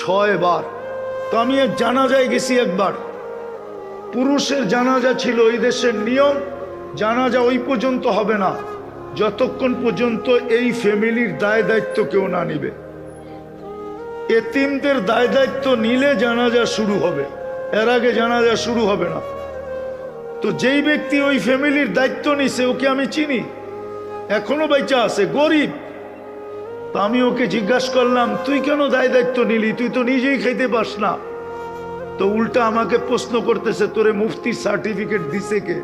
ছয় বার। তো আমি এক জানাজায় গেছি একবার। পুরুষের জানাজা ছিল ওই দেশের নিয়ম, জানাজা ওই পর্যন্ত হবে না, যতক্ষণ পর্যন্ত এই ফ্যামিলির দায় দায়িত্ব কেউ না নিবে। এতিমদের দায় দায়িত্ব নিলে জানাজা শুরু হবে, এর আগে জানাজা শুরু হবে না। তো যেই ব্যক্তি ওই ফ্যামিলির দায়িত্ব নিছে, ওকে আমি চিনি। এখনও বেঁচা আছে, গরিব। তো আমি ওকে জিজ্ঞাসা করলাম, তুই কেন দায় দায়িত্ব নিলি? তুই তো নিজেই খাইতে পাস না। তো উল্টা আমাকে প্রশ্ন করতেছে, তোরে মুফতির সার্টিফিকেট দিছে কে?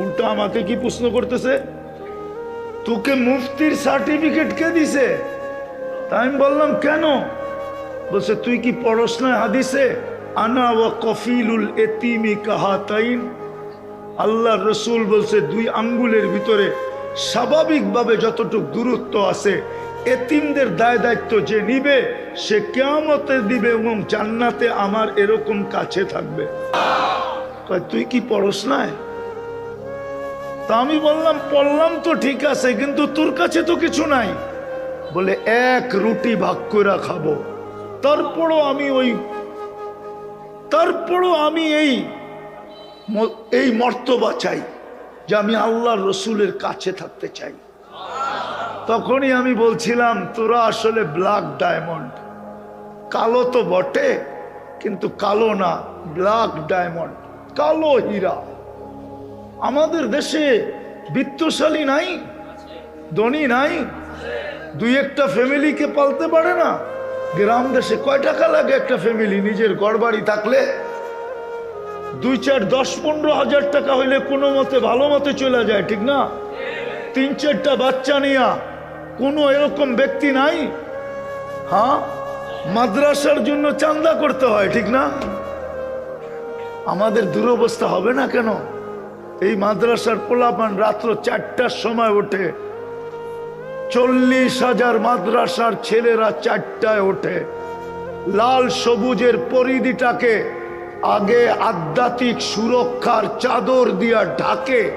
উল্টা আমাকে কি প্রশ্ন করতেছে? তোকে মুফতির সার্টিফিকেট কে দিছে? তা আমি বললাম, কেন? বলছে, তুই কি পড়স না হাদিসে? আনা ওয়া কফিলুল এতিমি কাহাতাইন। আল্লাহ রসুল বলছে, দুই আঙ্গুলের ভিতরে স্বাভাবিকভাবে যতটুক দূরত্ব আছে, এতিমদের দায় দায়িত্ব যে নিবে, সে কেয়ামতে দিবে এবং জান্নাতে আমার এরকম কাছে থাকবে। তুই কি পড়স নাই? তা আমি বললাম, পড়লাম তো ঠিক আছে, কিন্তু তোর কাছে তো কিছু নাই। বলে, এক রুটি ভাগ করে খাব। তারপরও আমি ওই, তারপরও আমি এই এই মর্তবা চাই। যে আমি আল্লাহ রসুলের কাছে থাকতে চাই। তখনই আমি বলছিলাম, তোরা আসলে ব্ল্যাক ডায়মন্ড। কালো তো বটে, কিন্তু কালো না, ব্ল্যাক ডায়মন্ড, কালো হীরা। আমাদের দেশে বিত্তশালী নাই, ধনী নাই, দুই একটা ফ্যামিলিকে পালতে পারে না। গ্রাম দেশে কয় টাকা লাগে একটা ফ্যামিলি? নিজের গড়বাড়ি থাকলে দুই চার দশ পনেরো হাজার টাকা হইলে কোনো মতে ভালো মতে চলে যায়, ঠিক না? তিন চারটা বাচ্চা নিয়া কোনো এরকম ব্যক্তি নাই? হ্যাঁ? মাদ্রাসার জন্য চান্দা করতে হয়, ঠিক না? আমাদের দুরবস্থা হবে না কেন? এই মাদ্রাসার পোলাপান রাত্র চারটার সময় ওঠে। চল্লিশ হাজার মাদ্রাসার ছেলেরা চারটায় ওঠে। লাল সবুজের পরিধিটাকে আগে আধ্যাত্মিক সুরক্ষার চাদর দিয়া ঢাকে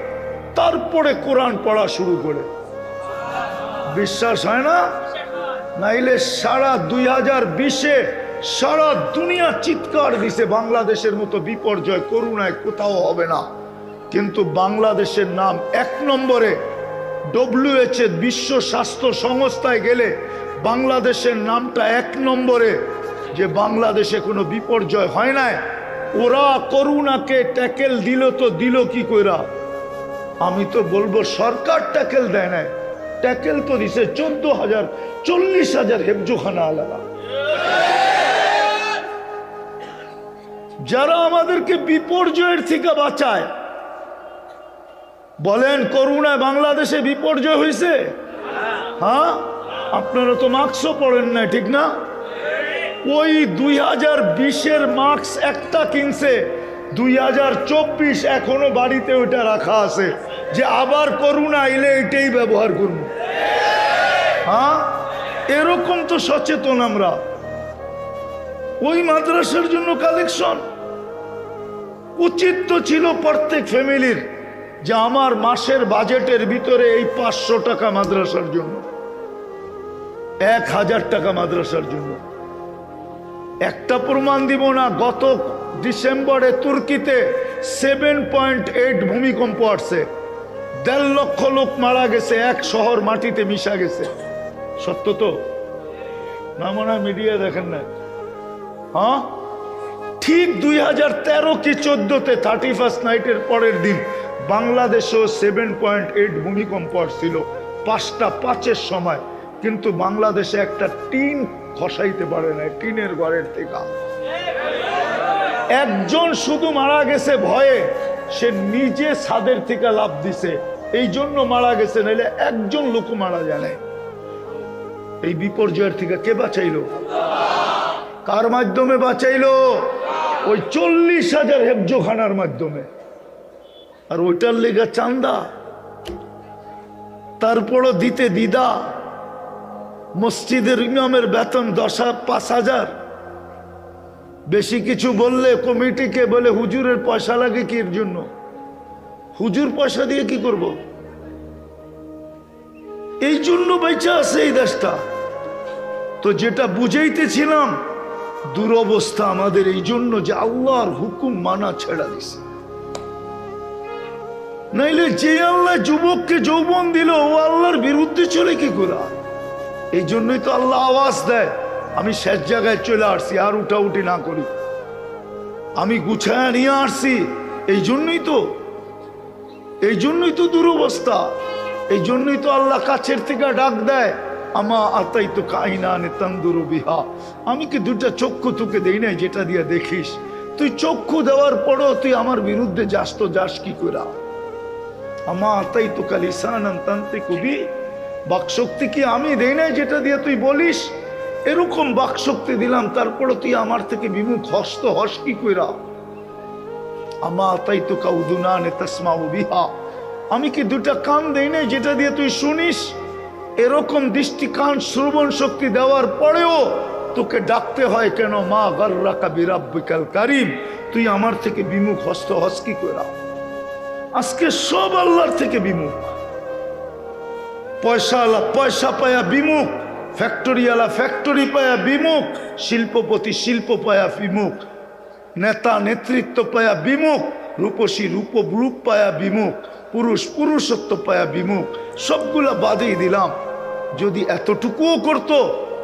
তারপরে কোরআন পড়া শুরু করে। বিশ্বাস হয় না? নাইলে সারা দুই হাজার বিশে সারা দুনিয়া চিৎকার দিছে, বাংলাদেশের মতো বিপর্যয় করুণায় কোথাও হবে না। কিন্তু বাংলাদেশের নাম এক নম্বরে ডব্লিউএচ এর বিশ্ব স্বাস্থ্য সংস্থায় গেলে বাংলাদেশের নামটা এক নম্বরে, যে বাংলাদেশে কোনো বিপর্যয় হয় নাই। ওরা করুণাকে ট্যাকেল দিল তো দিল কি কইরা? আমি তো বলব সরকার ট্যাকেল দেয় না ট্যাকেল তো দিছে চোদ্দ হাজার, চল্লিশ হাজার হেফজোখানা আলাদা যারা আমাদেরকে বিপর্যয়ের থেকে বাঁচায়, বলেন করুণায় বাংলাদেশে বিপর্যয় হয়েছে হ্যাঁ? আপনারা তো মার্কসও পড়েন না ঠিক না? ওই দুই হাজার বিশের মার্কস একটা কিনছে। দুই হাজার চব্বিশ এখনও বাড়িতে ওইটা রাখা আছে। যে আবার করুণা এলে এটাই ব্যবহার করব হ্যাঁ? এরকম তো সচেতন আমরা। ওই মাদ্রাসার জন্য কালেকশন উচিত তো ছিল প্রত্যেক ফ্যামিলির যে আমার মাসের বাজেটের ভিতরে এই পাঁচশো টাকা মাদ্রাসার জন্য। এক হাজার টাকা মাদ্রাসার জন্য। একটা প্রমাণ দিব না, গত ডিসেম্বরে তুর্কিতে সেভেন পয়েন্ট এইট ভূমিকম্প আসছে। দেড় লক্ষ লোক মারা গেছে, এক শহর মাটিতে মিশা গেছে। সত্য তো? না মনে মিডিয়া দেখেন না হ্যাঁ? ঠিক দুই হাজার তেরো কি চোদ্দতে থার্টি ফার্স্ট নাইটের পরের দিন বাংলাদেশেও সেভেন পয়েন্ট এইট ভূমিকম্প ছিল পাঁচটা পাঁচের সময়। কিন্তু বাংলাদেশে একটা টিন খসাইতে পারে না টিনের ঘরের থেকে। একজন শুধু মারা গেছে ভয়ে, সে নিজে ছাদের থেকে লাভ দিছে। এই জন্য মারা গেছে, নাইলে একজন লোক মারা যায়। এই বিপর্যয়ের থেকে কে বাঁচাইলো? কার মাধ্যমে বাঁচাইলো? ওই চল্লিশ হাজার হেফজোখানার মাধ্যমে। আর ওইটার লেগে চান্দা, তারপরও দিতে দিদা মসজিদের ইমামের বেতন দশ পাঁচ হাজার। বেশি কিছু বললে কমিটিকে বলে, হুজুরের পয়সা লাগে কি এর জন্য? হুজুর পয়সা দিয়ে কি করব? এই জন্য বেঁচে আছে এই দেশটা। তো যেটা বুঝাইতেছিলাম, দুরবস্থা আমাদের এই জন্য যে আল্লাহর হুকুম মানা ছেড়া দিছে। নাইলে যে আল্লাহ যুবককে যৌবন দিল, ও আল্লাহর বিরুদ্ধে চলে কি করে? এই জন্যই তো আল্লাহ আওয়াজ দেয়। আমি শেষ জায়গায় চলে আসছি, আর উঠা উঠি না করি। আমি গুছায় নিয়ে আসছি। এই জন্যই তো, এই জন্যই তো দুরবস্থা। এই জন্যই তো আল্লাহ কাছের থেকে ডাক দেয়, আমা আতাই তো কাহিনা নে তন্দুরু বিহা। আমি কি দুটা চক্ষু তোকে দেই নাই যেটা দিয়ে দেখিস? তুই চক্ষু দেওয়ার পরও তুই আমার বিরুদ্ধে যাস তো যাস কি করা আমা আতাই তো কালিসান তান্তে কবি বাকশক্তি কি আমি দেই নাই যেটা দিয়ে তুই বলিস? এরকম বাকশক্তি দিলাম, তারপরও তুই আমার থেকে বিমুখ হস্ত হস কি কইরা? আমা তাই তো কাউদুনা নে তসমা বিহা। আমি কি দুটা কান দেই নাই যেটা দিয়ে তুই শুনিস? এরকম দৃষ্টি কান শ্রবণ শক্তি দেওয়ার পরেও তোকে ডাকতে হয় কেন? মা গর্রাকা বিরাব্বিকাল কারিম, তুই আমার থেকে বিমুখ হস্ত হস কি কইরা? আজকে সব আল্লাহর থেকে বিমুখ। পয়সাওয়ালা পয়সা পায়া বিমুখ ফ্যাক্টরিওয়ালা ফ্যাক্টরি পায়া বিমুখ, শিল্পপতি, শিল্প পায়া বিমুখ, নেতা, নেতৃত্ব পায়া বিমুখ, রূপসী, রূপ রূপ পায়া বিমুখ, পুরুষ, পুরুষত্ব পায়া বিমুখ, সবগুলা বাদেই দিলাম। যদি এতটুকুও করতো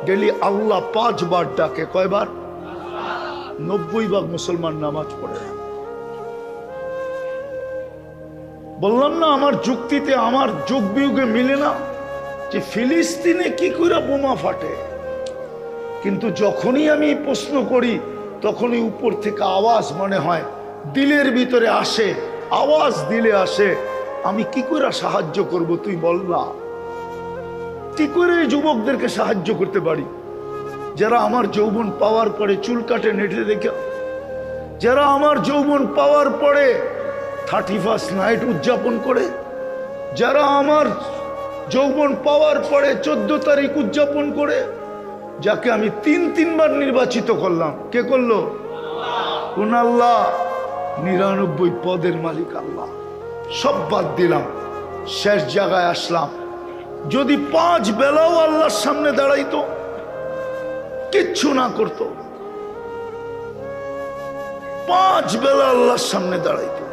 ডেলি আল্লাহ পাঁচবার ডাকে। কয়বার? নব্বই ভাগ মুসলমান নামাজ পড়ে না। বললাম না, আমার যুক্তিতে আমার যোগ বিয়োগে মিলে না যে ফিলিস্তিনে কি করে বোমা ফাটে। কিন্তু যখনই আমি প্রশ্ন করি, তখনই উপর থেকে আওয়াজ মনে হয়, দিলের ভিতরে আসে, আওয়াজ দিলে আসে, আমি কি করে সাহায্য করব তুই বল না। কি করে যুবকদেরকে সাহায্য করতে পারি? যারা আমার যৌবন পাওয়ার পরে চুল কাটে, নেটে দেখে, যারা আমার যৌবন পাওয়ার পরে থার্টি ফার্স্ট নাইট উদযাপন করে, যারা আমার যৌবন পাওয়ার পরে চোদ্দ তারিখ উদযাপন করে, যাকে আমি তিন তিনবার নির্বাচিত করলাম। কে করল? কোন আল্লাহ? নিরানব্বই পদের মালিক আল্লাহ। সব বাদ দিলাম, শেষ জায়গায় আসলাম। যদি পাঁচ বেলাও আল্লাহর সামনে দাঁড়াইতো, কিচ্ছু না করতো। পাঁচ বেলা আল্লাহর সামনে দাঁড়াইতো।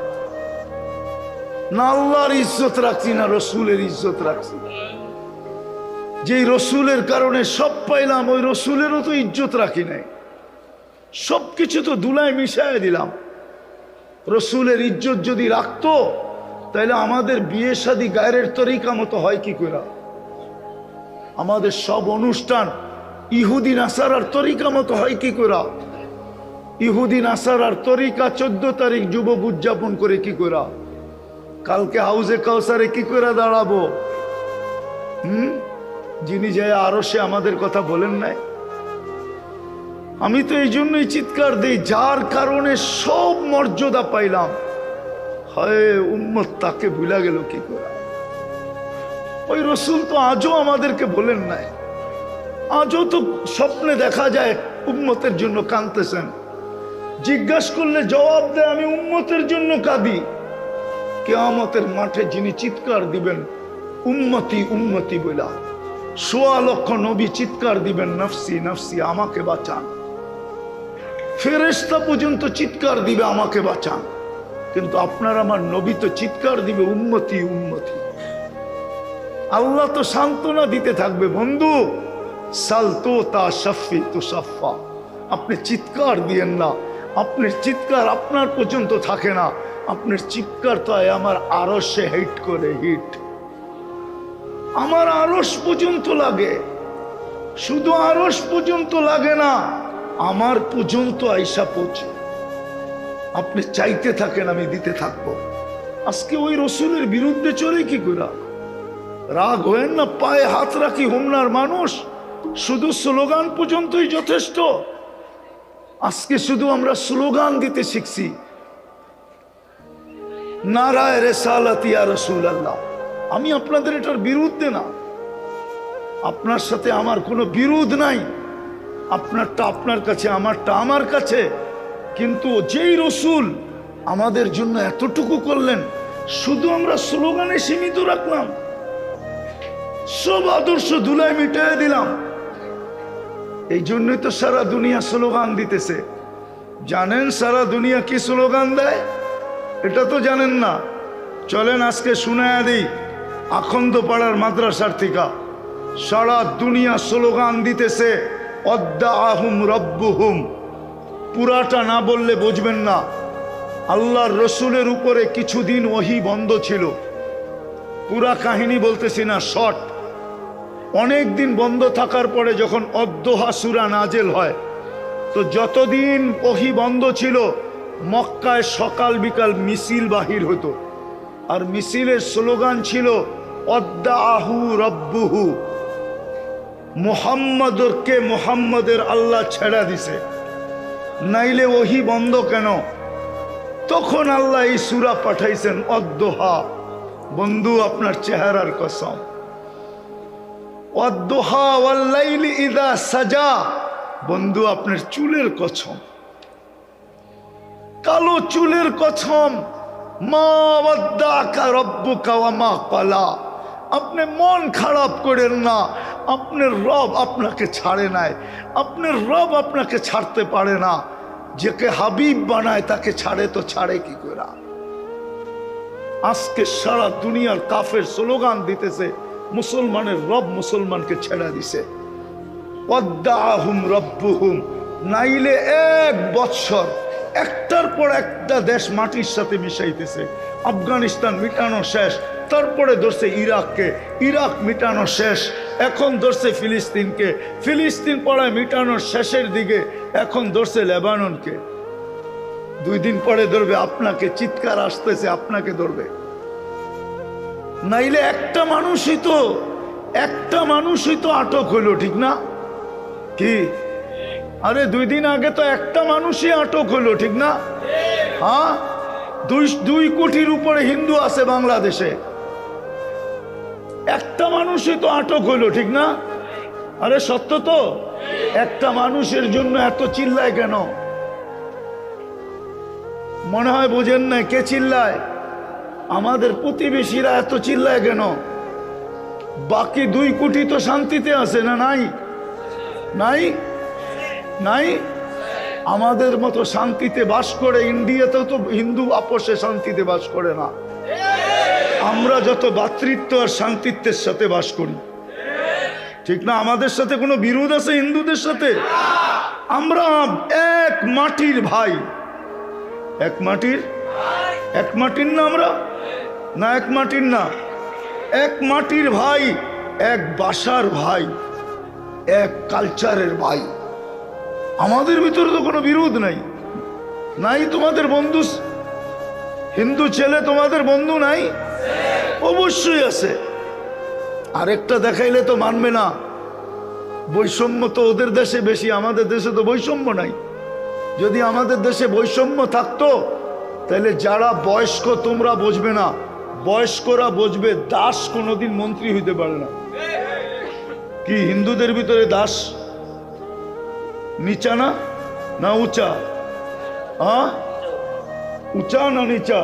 না আল্লাহর ইজ্জত রাখছি, না রসুলের ইজ্জত রাখছি। যেই রসুলের কারণে সব পাইলাম, ওই রসুলেরও তো ইজ্জত রাখি নাই। সব কিছু তো দুলায় মিশায় দিলাম। রসুলের ইজ্জত যদি রাখতো তাহলে আমাদের বিয়ে শাদী গায়ের তরিকা মতো হয় কি করে আমাদের সব অনুষ্ঠান ইহুদি নাসারার তরিকা মতো হয় কি করে ইহুদি নাসারার তরিকা চোদ্দ তারিখ যুবক উদযাপন করে কি করা কালকে হাউজে কাউসারে কি করে দাঁড়াবো? হুম? যিনি যায় আরও সে আমাদের কথা বলেন নাই? আমি তো এই জন্যই চিৎকার দিই, যার কারণে সব মর্যাদা পাইলাম। হয়, উম্মত তাকে ভুলা গেল কি করে? ওই রসুল তো আজও আমাদেরকে বলেন নাই। আজও তো স্বপ্নে দেখা যায় উম্মতের জন্য কাঁদতেছেন। জিজ্ঞাসা করলে জবাব দেয়, আমি উম্মতের জন্য কাঁদি। কেয়ামতের মাঠে যিনি চিৎকার দিবেন, উম্মতি উম্মতি বলা সোয়া লক্ষ নবী চিৎকার দিবেন, নফসি নফসি, আমাকে বাঁচান। ফেরেস্তা পর্যন্ত চিৎকার দিবে, আমাকে বাঁচান। কিন্তু আপনার আমার নবী তো চিৎকার দিবে উন্মতি উন্মতি আল্লাহ তো সান্ত্বনা দিতে থাকবে, বন্ধু। সাল তো তা সফি তো সফা। আপনি চিৎকার দিয়েন না। আপনার চিৎকার আপনার পর্যন্ত থাকে না। আপনার চিৎকার তো আমার আরসে হিট করে হিট আমার আরস পর্যন্ত লাগে। শুধু আরস পর্যন্ত লাগে না, আমার পর্যন্ত আইসা পৌঁছে। আপনি চাইতে থাকেন, আমি দিতে থাকব। আজকে ওই রসুলের বিরুদ্ধে চলে কি করা রাগ হয়েন না, পায়ে হাত রাখি হোমনার মানুষ। শুধু স্লোগান পর্যন্তই যথেষ্ট। আজকে শুধু আমরা স্লোগান দিতে শিখছি। নারায় রেসালাতিয়া রসুল আল্লাহ আমি আপনাদের এটার বিরুদ্ধে না। আপনার সাথে আমার কোনো বিরোধ নাই। আপনারটা আপনার কাছে, আমারটা আমার কাছে। কিন্তু যেই রসুল আমাদের জন্য এতটুকু করলেন, শুধু আমরা স্লোগানে সীমিত রাখলাম। সব আদর্শ ধুলায় মিটাই দিলাম। এই জন্যই তো সারা দুনিয়া স্লোগান দিতেছে। জানেন সারা দুনিয়া কি স্লোগান দেয়? এটা তো জানেন না। চলেন আজকে শুনায়া দিই আখন্দ পাড়ার মাদ্রাসার থিকা। সারা দুনিয়া স্লোগান দিতেছে অদ্দা আহুম রব্বুহুম। পুরাটা না বললে বুঝবেন না। আল্লাহর রসুলের উপরে কিছুদিন ওহি বন্ধ ছিল। পুরা কাহিনী বলতেছি না, শর্ট। অনেক দিন বন্ধ থাকার পরে যখন অদ্দোহা সুরা নাজেল হয়, তো যতদিন ওহি বন্ধ ছিল মক্কায় সকাল বিকাল মিছিল বাহির হতো। আর মিছিলের স্লোগান ছিল অদ্দা আহু রব্বুহু মোহাম্মদকে মোহাম্মদের আল্লাহ ছেড়া দিছে। নাইলে ওহি বন্ধ কেন? তখন আল্লাহ এই সুরা পাঠাইছেন, অদ্দোহা। বন্ধু, আপনার চেহারার কসম। অদ্দোহা ওয়াল্লাইলি ইদা সাজা। বন্ধু, আপনার চুলের কসম। কালো চুলের কসম মা ওয়াদ্দাকা রব্বুকা ওয়া মা ক্বালা। আপনি মন খারাপ করেন না। আপনার রব আপনাকে ছাড়ে নাই। আপনার রব আপনাকে ছাড়তে পারে না। যেকে হাবিব বানায় তাকে ছাড়ে, তো ছাড়ে কি করে? আজকে সারা দুনিয়ার কাফের স্লোগান দিতেছে, মুসলমানের রব মুসলমানকে ছেড়া দিছে। পদ্মা হুম রব্বু হুম নাইলে এক বৎসর একটার পর একটা দেশ মাটির সাথে মিশাইতেছে। আফগানিস্তান মিটানো শেষ, তারপরে ধরছে ইরাককে। ইরাক মিটানো শেষ, এখন ধরছে ফিলিস্তিনকে। ফিলিস্তিন পড়ায় মিটানোর শেষের দিকে, এখন ধরছে লেবাননকে। দুই দিন পরে ধরবে, আপনাকে চিৎকার আসতেছে, আপনাকে ধরবে। নাইলে একটা মানুষই তো, একটা মানুষই তো আটক হইল, ঠিক না? কি? আরে দুই দিন আগে তো একটা মানুষই আটক হলো, ঠিক না? হ্যাঁ? দুই দুই কোটির উপরে হিন্দু আছে বাংলাদেশে। একটা মানুষই তো আটক হলো, ঠিক না? আরে সত্য তো? একটা মানুষের জন্য এত চিল্লায় কেন? মনে হয় বোঝেন না কে চিল্লায়? আমাদের প্রতিবেশীরা এত চিল্লায় কেন? বাকি দুই কোটি তো শান্তিতে আছে না নাই? নাই? নাই? আমাদের মতো শান্তিতে বাস করে ইন্ডিয়াতেও তো হিন্দু আপোষে শান্তিতে বাস করে না। আমরা যত ভাতৃত্ব আর শান্তিত্বের সাথে বাস করি। ঠিক না? আমাদের সাথে কোনো বিরোধ আছে হিন্দুদের সাথে? আমরা এক মাটির ভাই। এক মাটির? এক মাটির না আমরা? না, এক মাটির না। এক মাটির ভাই, এক বাসার ভাই, এক কালচারের ভাই। আমাদের ভিতরে তো কোনো বিরোধ নাই। নাই তোমাদের বন্ধু হিন্দু ছেলে তোমাদের বন্ধু নাই? অবশ্যই আছে। আরেকটা দেখাইলে তো মানবে না। বৈষম্য তো ওদের দেশে বেশি, আমাদের দেশে তো বৈষম্য নাই। যদি আমাদের দেশে বৈষম্য থাকতো, তাহলে যারা বয়স্ক তোমরা বুঝবে না। বয়স্করা বুঝবে দাস কোনোদিন মন্ত্রী হইতে পারে না। কি, হিন্দুদের ভিতরে দাস নিচা না না উঁচা হ্যাঁ উঁচা না নিচা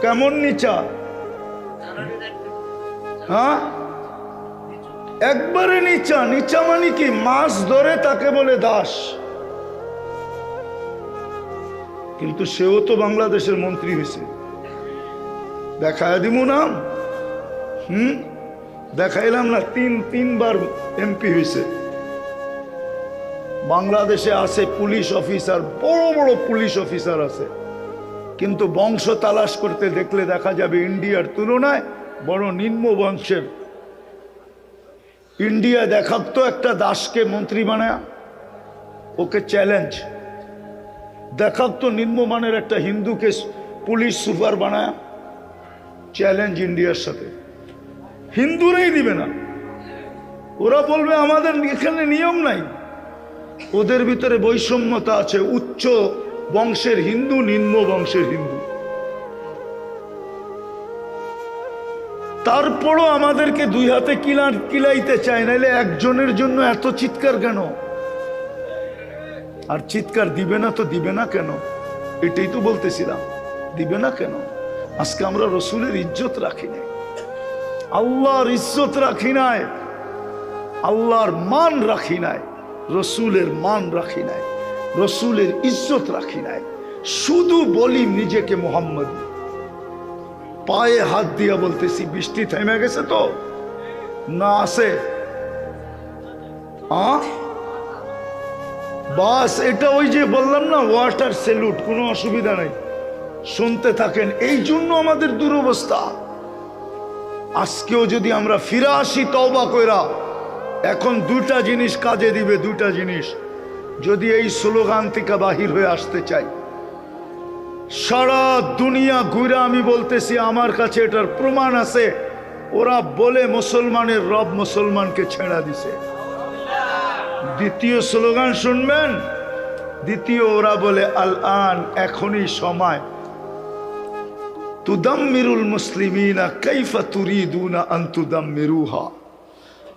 কেমন নিচা হ্যাঁ একবারে নিচা নিচা মানে কি মাছ ধরে তাকে বলে দাস কিন্তু সেও তো বাংলাদেশের মন্ত্রী হয়েছে দেখায় দিব নাম হুম দেখাইলাম না তিন তিনবার এমপি হয়েছে বাংলাদেশে আছে পুলিশ অফিসার, বড় বড় পুলিশ অফিসার আছে। কিন্তু বংশ তালাশ করতে দেখলে দেখা যাবে ইন্ডিয়ার তুলনায় বড় নিম্ন বংশের। ইন্ডিয়া দেখাতো একটা দাসকে মন্ত্রী বানায়, ওকে চ্যালেঞ্জ দেখাতো নিম্নমানের একটা হিন্দুকে পুলিশ সুপার বানায় চ্যালেঞ্জ ইন্ডিয়ার সাথে। হিন্দুরাই দিবে না। ওরা বলবে, আমাদের এখানে নিয়ম নাই। ওদের ভিতরে বৈষম্যতা আছে, উচ্চ বংশের হিন্দু, নিম্ন বংশের হিন্দু। তারপরও আমাদেরকে দুই হাতে কিলা, কিলাইতে চায়, নাইলে একজনের জন্য এত চিৎকার কেন? আর চিৎকার দিবে না তো দিবে না কেন? এটাই তো বলতেছিলাম, দিবে না কেন? আজকে আমরা রসুলের ইজ্জত রাখি নাই। আল্লাহর ইজ্জত রাখি নাই, আল্লাহর মান রাখি নাই। রসুলের মান রাখি নাই, রসুলের ইজ্জত রাখি নাই, শুধু বলি নিজেকে মোহাম্মদ। পায়ে হাত দিয়া বলতেছি, বৃষ্টি থেমে গেছে তো? না আসে বাস, এটা ওই যে বললাম না, ওয়াটার সেলুট, কোনো অসুবিধা নেই। শুনতে থাকেন, এই জন্য আমাদের দুরবস্থা। আজকেও যদি আমরা ফিরে আসি তওবা কইরা এখন দুটা জিনিস কাজে দিবে, দুটা জিনিস। যদি এই স্লোগান থেকে বাহির হয়ে আসতে চাই। সারা দুনিয়া ঘুরে আমি বলতেছি, আমার কাছে এটার প্রমাণ আছে। ওরা বলে মুসলমানের রব মুসলমানকে ছেড়া দিছে। দ্বিতীয় স্লোগান শুনবেন? দ্বিতীয় ওরা বলে আল আন এখনই সময়। তুদাম্মিরুল মুসলিমিনা, কাইফা তুরিদুনা আন তুদাম্মিরুহা।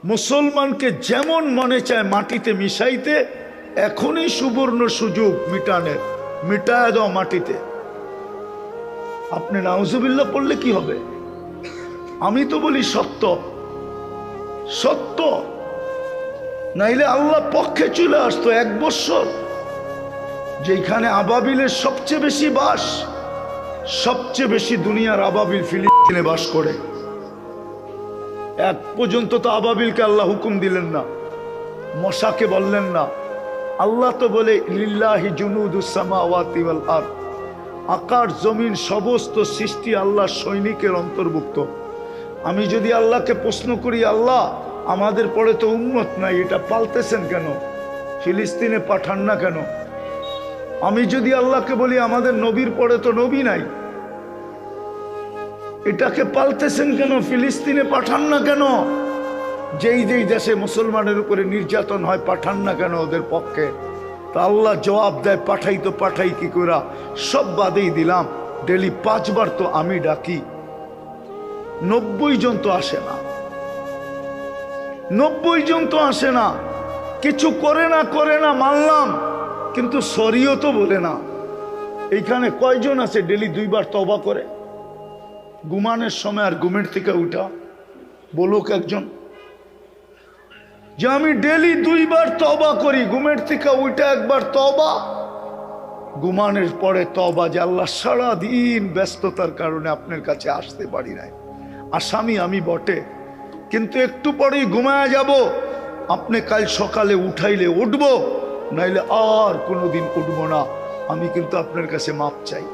মুসলমানকে যেমন মনে চায় মাটিতে মিশাইতে, এখনই সুবর্ণ সুযোগ মিটানের, মিটায় দাও মাটিতে। আপনি নাউজুবিল্লাহ পড়লে কি হবে? আমি তো বলি সত্য। সত্য। নাইলে আল্লাহ পক্ষে চলে আসতো এক বৎসর যেখানে আবাবিলের সবচেয়ে বেশি বাস, সবচেয়ে বেশি দুনিয়ার আবাবিল ফিলিস্তিনে বাস করে। এক পর্যন্ত তো আবাবিলকে আল্লাহ হুকুম দিলেন না। মশাকে বললেন না। আল্লাহ তো বলে, লিল্লাহি জুনুদুসামাওয়াতি ওয়াল আরদ। আকার, জমিন, সমস্ত সৃষ্টি আল্লাহ সৈনিকের অন্তর্ভুক্ত। আমি যদি আল্লাহকে প্রশ্ন করি, আল্লাহ, আমাদের পরে তো উন্মত নাই, এটা পালতেছেন কেন? ফিলিস্তিনে পাঠান না কেন? আমি যদি আল্লাহকে বলি, আমাদের নবীর পরে তো নবী নাই এটাকে পালতেছেন কেন? ফিলিস্তিনে পাঠান না কেন? যেই যেই দেশে মুসলমানের উপরে নির্যাতন হয়, পাঠান না কেন ওদের পক্ষে? তা আল্লাহ জবাব দেয়, পাঠাই তো পাঠাই, কি করা সব বাদেই দিলাম। ডেলি পাঁচবার তো আমি ডাকি। নব্বই জন তো আসে না। নব্বই জন তো আসে না। কিছু করে না করে না, মানলাম। কিন্তু সরিও তো বলে না। এইখানে কয়জন আছে? ডেলি দুইবার তবা করে। ঘুমানোর সময় আর ঘুমের থেকে উঠা। বলুক একজন, যে আমি ডেলি দুইবার তবা করি, ঘুমের থেকে উঠে একবার তবা ঘুমানোর পরে তবা যে আল্লাহ সারাদিন ব্যস্ততার কারণে আপনার কাছে আসতে পারি নাই। আসামি আমি বটে, কিন্তু একটু পরেই ঘুমায় যাব। আপনি কাল সকালে উঠাইলে উঠবো, নাইলে আর কোনোদিন উঠবো না। আমি কিন্তু আপনার কাছে মাপ চাই।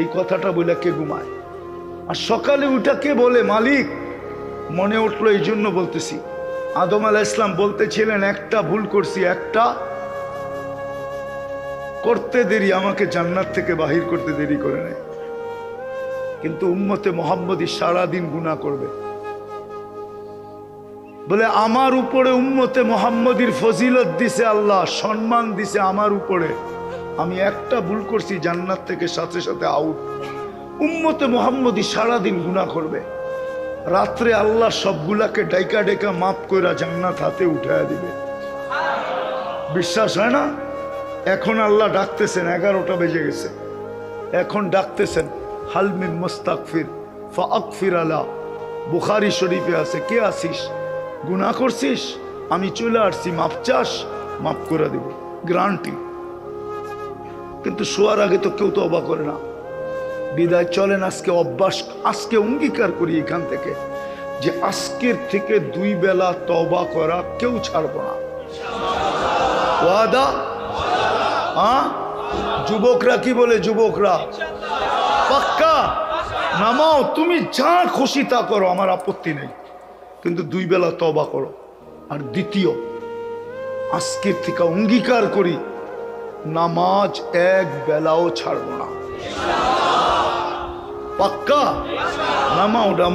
এই কথাটা বলে কে ঘুমায়? আর সকালে উঠাকে বলে? মালিক? মনে উঠল এই জন্য বলতেছি। আদম আলাহ ইসলাম বলতেছিলেন, একটা ভুল করছি, একটা করতে দেরি, আমাকে জান্নাত থেকে বাহির করতে দেরি করে নেয় কিন্তু উম্মতে মোহাম্মদী সারাদিন গুণা করবে। বলে, আমার উপরে উম্মতে মোহাম্মদীর ফজিলত দিছে আল্লাহ, সম্মান দিছে আমার উপরে। আমি একটা ভুল করছি, জান্নাত থেকে সাথে সাথে আউট উম্মতে মোহাম্মদী সারাদিন গুণা করবে। রাত্রে আল্লাহ সবগুলাকে ডাইকা ডেকা মাপ কইরা জান্নাত হাতে উঠাইয়া দিবে। বিশ্বাস হয় না? এখন আল্লাহ ডাকতেছেন, এগারোটা বেজে গেছে। এখন ডাকতেছেন হালমিন মোস্তাকফির ফাকফির আলা। বুখারি শরীফে আছে, কে আসিস গুণা করছিস? আমি চলে আসছি মাপ চাস মাপ করে দেব। গ্রান্টি কিন্তু শোয়ার আগে তো কেউ তো অবাক করে না। বিদায়, চলেন আজকে অভ্যাস, আজকে অঙ্গীকার করি এখান থেকে যে আজকের থেকে দুই বেলা তবা করা কেউ ছাড়বো না। ওয়াদা? হ্যাঁ? যুবকরা কি বলে যুবকরা? পাক্কা? নামাও তুমি যা খুশি তা করো, আমার আপত্তি নেই। কিন্তু দুই বেলা তবা করো। আর দ্বিতীয়, আজকের থেকে অঙ্গীকার করি, নামাজ এক বেলাও ছাড়বো না। পাক্কা নামাও নামাও